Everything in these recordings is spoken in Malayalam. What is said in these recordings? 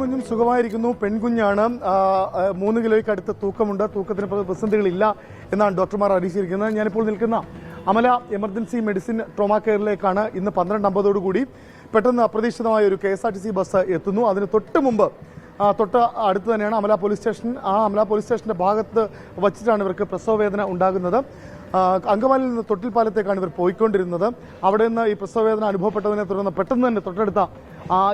കുഞ്ഞും സുഖമായിരിക്കുന്നു. പെൺകുഞ്ഞാണ് മൂന്ന് കിലോയ്ക്ക് അടുത്ത് തൂക്കമുണ്ട്. തൂക്കത്തിന് പ്രതിസന്ധികളില്ല എന്നാണ് ഡോക്ടർമാർ അറിയിച്ചിരിക്കുന്നത്. ഞാനിപ്പോൾ നിൽക്കുന്ന അമല എമർജൻസി മെഡിസിൻ ട്രോമാ കെയറിലേക്കാണ് ഇന്ന് പന്ത്രണ്ട് അമ്പതോടുകൂടി പെട്ടെന്ന് അപ്രതീക്ഷിതമായ ഒരു K S R T C bus എത്തുന്നു. അതിന് തൊട്ട് മുമ്പ് തൊട്ട് അടുത്ത് തന്നെയാണ് അമല പോലീസ് സ്റ്റേഷൻ. ആ അമല പോലീസ് സ്റ്റേഷന്റെ ഭാഗത്ത് വച്ചിട്ടാണ് ഇവർക്ക് പ്രസവവേദന ഉണ്ടാകുന്നത്. ആ, നിന്ന് തൊട്ടിൽ പാലത്തേക്കാണ് ഇവർ പോയിക്കൊണ്ടിരുന്നത്. അവിടെ നിന്ന് ഈ പ്രസവവേദന അനുഭവപ്പെട്ടതിനെ തുടർന്ന് പെട്ടെന്ന് തന്നെ തൊട്ടടുത്ത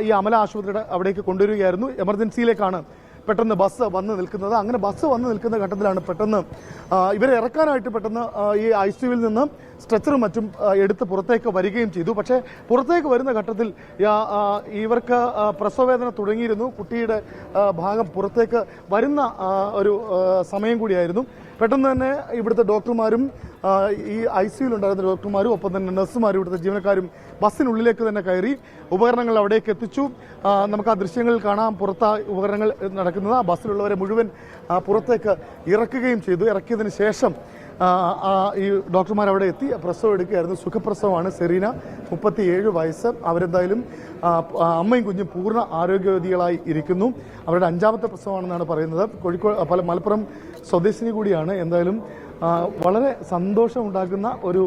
ഈ അമല ആശുപത്രിയുടെ അവിടേക്ക് കൊണ്ടുവരികയായിരുന്നു. എമർജൻസിയിലേക്കാണ് പെട്ടെന്ന് ബസ് വന്ന് നിൽക്കുന്നത്. അങ്ങനെ ബസ് വന്ന് നിൽക്കുന്ന ഘട്ടത്തിലാണ് പെട്ടെന്ന് ഇവരെ ഇറക്കാനായിട്ട് പെട്ടെന്ന് ഈ ഐ സിയുവിൽ നിന്ന് സ്ട്രെച്ചറും മറ്റും എടുത്ത് പുറത്തേക്ക് വരികയും ചെയ്തു. പക്ഷേ പുറത്തേക്ക് വരുന്ന ഘട്ടത്തിൽ ഇവർക്ക് പ്രസവവേദന തുടങ്ങിയിരുന്നു. കുട്ടിയുടെ ഭാഗം പുറത്തേക്ക് വരുന്ന ഒരു സമയം കൂടിയായിരുന്നു. പെട്ടെന്ന് തന്നെ ഇവിടുത്തെ ഡോക്ടർമാരും ഈ ഐ സിയുൽ ഉണ്ടായിരുന്ന ഡോക്ടർമാരും ഒപ്പം തന്നെ നഴ്സുമാരും ഇവിടുത്തെ ജീവനക്കാരും ബസ്സിനുള്ളിലേക്ക് തന്നെ കയറി ഉപകരണങ്ങൾ അവിടേക്ക് എത്തിച്ചു. നമുക്ക് ആ ദൃശ്യങ്ങൾ കാണാം പുറത്ത് ഉപകരണങ്ങൾ നടക്കുന്നത്. ആ ബസ്സിലുള്ളവരെ മുഴുവൻ പുറത്തേക്ക് ഇറക്കുകയും ചെയ്തു. ഇറക്കിയതിന് ശേഷം ഈ ഡോക്ടർമാർ അവിടെ എത്തി. പ്രസവം എടുക്കുകയായിരുന്നു. സുഖപ്രസവമാണ് സെറീന. മുപ്പത്തിയേഴ് വയസ്സ്. അവരെന്തായാലും അമ്മയും കുഞ്ഞും പൂർണ ആരോഗ്യവതികളായി ഇരിക്കുന്നു. അവരുടെ അഞ്ചാമത്തെ പ്രസവമാണെന്നാണ് പറയുന്നത്. കോഴിക്കോട് പല മലപ്പുറം സ്വദേശിനി കൂടിയാണ്. എന്തായാലും വളരെ സന്തോഷമുണ്ടാക്കുന്ന ഒരു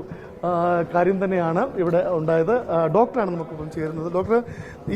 കാര്യം തന്നെയാണ് ഇവിടെ ഉണ്ടായത്. ഡോക്ടറാണ് നമുക്കിപ്പം ചേരുന്നത്. ഡോക്ടർ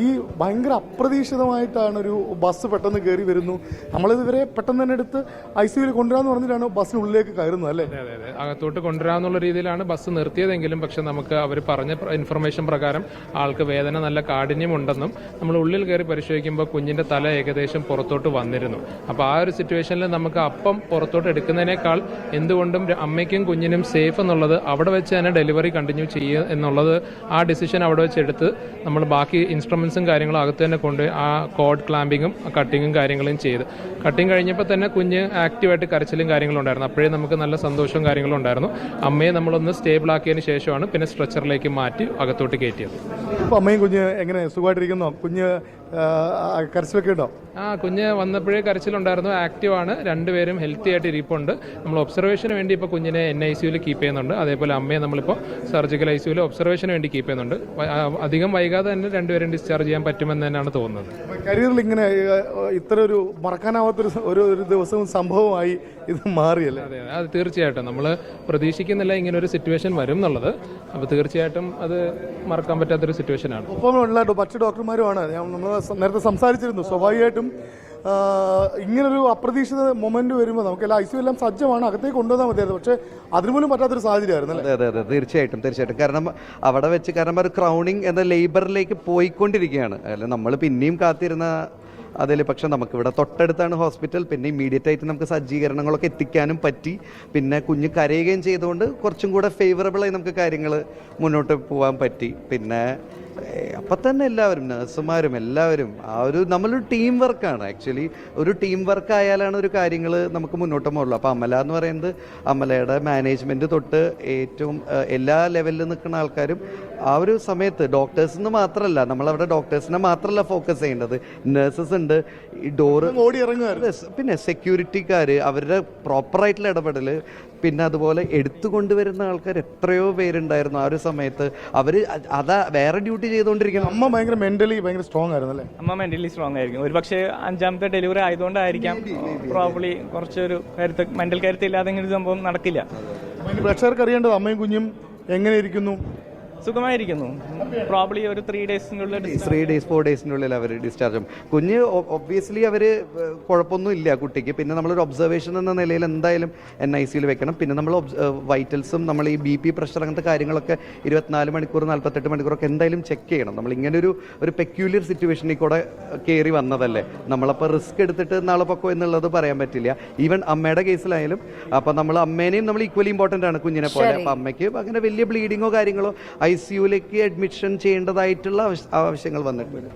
ഈ ഭയങ്കര അപ്രതീക്ഷിതമായിട്ടാണ് ഒരു ബസ് പെട്ടെന്ന് കയറി വരുന്നു. നമ്മളിതുവരെ പെട്ടെന്ന് തന്നെ എടുത്ത് ഐ സിയുവിൽ കൊണ്ടുവരാന്ന് പറഞ്ഞിട്ടാണ് ബസ്സിനുള്ളിലേക്ക് കയറുന്നത് അല്ലേ? അതെ അതെ അകത്തോട്ട് കൊണ്ടുവരാന്നുള്ള രീതിയിലാണ് ബസ് നിർത്തിയതെങ്കിലും പക്ഷെ നമുക്ക് അവർ പറഞ്ഞ ഇൻഫർമേഷൻ പ്രകാരം ആൾക്ക് വേദന നല്ല കാഠിന്യമുണ്ടെന്നും നമ്മൾ ഉള്ളിൽ കയറി പരിശോധിക്കുമ്പോൾ കുഞ്ഞിന്റെ തല ഏകദേശം പുറത്തോട്ട് വന്നിരുന്നു. അപ്പോൾ ആ ഒരു സിറ്റുവേഷനിൽ നമുക്ക് അപ്പം പുറത്തോട്ട് എടുക്കുന്നതിനേക്കാൾ എന്തുകൊണ്ടും അമ്മയ്ക്കും കുഞ്ഞിനും സേഫ് എന്നുള്ളത് അവിടെ വെച്ച് തന്നെ ഡെലിവറി കണ്ടിന്യൂ ചെയ്യുക എന്നുള്ളത് ആ ഡിസിഷൻ അവിടെ വെച്ചെടുത്ത് നമ്മൾ ബാക്കി ഇൻസ്ട്രുമെൻസും കാര്യങ്ങളും അകത്ത് തന്നെ കൊണ്ട് ആ കോഡ് ക്ലാമ്പിങ്ങും കട്ടിങ്ങും കാര്യങ്ങളും ചെയ്ത്. കട്ടിങ് കഴിഞ്ഞപ്പോൾ തന്നെ കുഞ്ഞ് ആക്റ്റീവായിട്ട് കരച്ചിലും കാര്യങ്ങളും ഉണ്ടായിരുന്നു. അപ്പോഴേ നമുക്ക് നല്ല സന്തോഷവും കാര്യങ്ങളും ഉണ്ടായിരുന്നു. അമ്മയെ നമ്മളൊന്ന് സ്റ്റേബിൾ ആക്കിയതിന് ശേഷമാണ് പിന്നെ സ്ട്രെച്ചറിലേക്ക് മാറ്റി അകത്തോട്ട് കയറ്റിയത്. അപ്പോൾ അമ്മയും കുഞ്ഞ് എങ്ങനെ സുഖമായിട്ടിരിക്കുന്നു? കുഞ്ഞ് കരച്ചിലൊക്കെ ഉണ്ടോ? ആ കുഞ്ഞ് വന്നപ്പോഴേ കരച്ചിലുണ്ടായിരുന്നു. ആക്റ്റീവ് ആണ്. രണ്ടുപേരും ഹെൽത്തി ആയിട്ട് ഇരിപ്പുണ്ട്. നമ്മൾ ഒബ്സർവേഷന് വേണ്ടി ഇപ്പോൾ കുഞ്ഞിനെ എൻ ഐ സിയുയിൽ കീപ്പ് ചെയ്യുന്നുണ്ട്. അതേപോലെ അമ്മയെ നമ്മളിപ്പോൾ സർജിക്കൽ ഐ സിയുയിൽ ഒബ്സർവേഷന് വേണ്ടി കീപ്പ് ചെയ്യുന്നുണ്ട്. അധികം വൈകാതെ തന്നെ രണ്ടുപേരും ഡിസ്ചാർജ് ചെയ്യാൻ പറ്റുമെന്ന് തന്നെയാണ് തോന്നുന്നത്. കരിയറിൽ ഇങ്ങനെ ഇത്ര ഒരു മറക്കാനാവാത്തൊരു ഒരു ഒരു ദിവസവും സംഭവമായി ഇത് മാറിയല്ലേ? അതെ അതെ. തീർച്ചയായിട്ടും. നമ്മൾ പ്രതീക്ഷിക്കുന്നില്ല ഇങ്ങനെ ഒരു സിറ്റുവേഷൻ വരും എന്നുള്ളത്. അപ്പോൾ തീർച്ചയായിട്ടും അത് മറക്കാൻ പറ്റാത്തൊരു സിറ്റുവേഷനാണ് ഒപ്പം ഉള്ള മറ്റ് ഡോക്ടർമാരുമാണ് നമ്മൾ നേരത്തെ സംസാരിച്ചിരുന്നു. സ്വാഭാവികമായിട്ടും ഇങ്ങനൊരു അപ്രതീക്ഷിത മൊമെന്റ് വരുമ്പോൾ നമുക്ക് എല്ലാ ഐ സി എല്ലാം സജ്ജമാണ്. അകത്തേക്ക് കൊണ്ടുവന്നാൽ മതിയായിരുന്നു. പക്ഷേ അതിന് പോലും പറ്റാത്തൊരു സാഹചര്യമായിരുന്നു അതെ അതെ അതെ. തീർച്ചയായിട്ടും തീർച്ചയായിട്ടും. കാരണം അവിടെ വെച്ച് കാരണം ഒരു ക്രൗണിങ് എന്ന ലേബറിലേക്ക് പോയിക്കൊണ്ടിരിക്കുകയാണ്. അല്ല നമ്മൾ പിന്നെയും കാത്തിരുന്ന അതിൽ പക്ഷെ നമുക്ക് ഇവിടെ തൊട്ടടുത്താണ് ഹോസ്പിറ്റൽ പിന്നെ ഇമ്മീഡിയറ്റ് ആയിട്ട് നമുക്ക് സജ്ജീകരണങ്ങളൊക്കെ എത്തിക്കാനും പറ്റി. പിന്നെ കുഞ്ഞ് കരയുകയും ചെയ്തുകൊണ്ട് കുറച്ചും കൂടെ ഫേവറബിളായി നമുക്ക് കാര്യങ്ങൾ മുന്നോട്ട് പോകാൻ പറ്റി. പിന്നെ അപ്പം തന്നെ എല്ലാവരും നഴ്സുമാരും എല്ലാവരും ആ ഒരു നമ്മളൊരു ടീം വർക്കാണ് ആക്ച്വലി ഒരു ടീം വർക്ക് ആയാലാണ് ഒരു കാര്യങ്ങൾ നമുക്ക് മുന്നോട്ട് പോകുള്ളൂ അപ്പോൾ അമല എന്ന് പറയുന്നത് അമലയുടെ മാനേജ്മെന്റ് തൊട്ട് ഏറ്റവും എല്ലാ ലെവലിൽ നിൽക്കുന്ന ആൾക്കാരും ആ ഒരു സമയത്ത് ഡോക്ടേഴ്സ് എന്ന് മാത്രമല്ല നമ്മളവിടെ ഡോക്ടേഴ്സിനെ മാത്രമല്ല ഫോക്കസ് ചെയ്യേണ്ടത്. നഴ്സസ് ഉണ്ട് ഈ ഡോറ് ഓടി ഇറങ്ങുക പിന്നെ സെക്യൂരിറ്റിക്കാർ അവരുടെ പ്രോപ്പറായിട്ടുള്ള ഇടപെടൽ പിന്നെ അതുപോലെ എടുത്തുകൊണ്ടുവരുന്ന ആൾക്കാർ എത്രയോ പേരുണ്ടായിരുന്നു ആ ഒരു സമയത്ത്. അവർ അതാ വേറെ ഡ്യൂട്ടി ചെയ്തുകൊണ്ടിരിക്കണം അമ്മ ഭയങ്കര മെന്റലി ഭയങ്കര സ്ട്രോങ് ആയിരുന്നു അല്ലേ അമ്മ മെന്റലി സ്ട്രോങ് ആയിരിക്കും. ഒരു പക്ഷേ അഞ്ചാമത്തെ ഡെലിവറി ആയതുകൊണ്ടായിരിക്കാം പ്രോബ്ലി കുറച്ചൊരു കരുത്ത് മെന്റൽ കരുത്ത് ഇല്ലാതെ സംഭവം നടക്കില്ല. പ്രേക്ഷകർക്ക് അറിയേണ്ടത് അമ്മയും കുഞ്ഞും എങ്ങനെ ഇരിക്കുന്നു? സുഖമായിരിക്കുന്നു. പ്രോബ്ലി ഒരു ത്രീ ഡേയ്സിനുള്ളിൽ ത്രീ ഡേയ്സ് ഫോർ ഡേയ്സിനുള്ളിൽ അവർ ഡിസ്ചാർജ് ആവും. കുഞ്ഞ് ഒബ്വിയസ്ലി അവർ കുഴപ്പമൊന്നും ഇല്ല കുട്ടിക്ക്. പിന്നെ നമ്മളൊരു ഒബ്സർവേഷൻ എന്ന നിലയിൽ എന്തായാലും എൻ ഐ സിയിൽ വെക്കണം. പിന്നെ നമ്മൾ വൈറ്റൽസും നമ്മൾ ഈ ബി പി പ്രഷർ അങ്ങനത്തെ കാര്യങ്ങളൊക്കെ ഇരുപത്തിനാല് മണിക്കൂർ നാൽപ്പത്തെട്ട് മണിക്കൂറൊക്കെ എന്തായാലും ചെക്ക് ചെയ്യണം. നമ്മൾ ഇങ്ങനെ ഒരു ഒരു പെക്യൂലിയർ സിറ്റുവേഷനിൽ കൂടെ കയറി വന്നതല്ലേ? നമ്മളപ്പോൾ റിസ്ക് എടുത്തിട്ട് നാളെ പൊക്കോ എന്നുള്ളത് പറയാൻ പറ്റില്ല. ഈവൻ അമ്മയുടെ കേസിലായാലും അപ്പോൾ നമ്മൾ അമ്മേനെയും നമ്മൾ ഈക്വലി ഇമ്പോർട്ടന്റ് ആണ് കുഞ്ഞിനെ പോലെ. അപ്പോൾ അമ്മയ്ക്ക് അങ്ങനെ വലിയ ബ്ലീഡിങ്ങോ കാര്യങ്ങളോ ഐ സിയുലേക്ക് അഡ്മിഷൻ ചെയ്യേണ്ടതായിട്ടുള്ള ആവശ്യങ്ങൾ വന്നിട്ടുണ്ട്.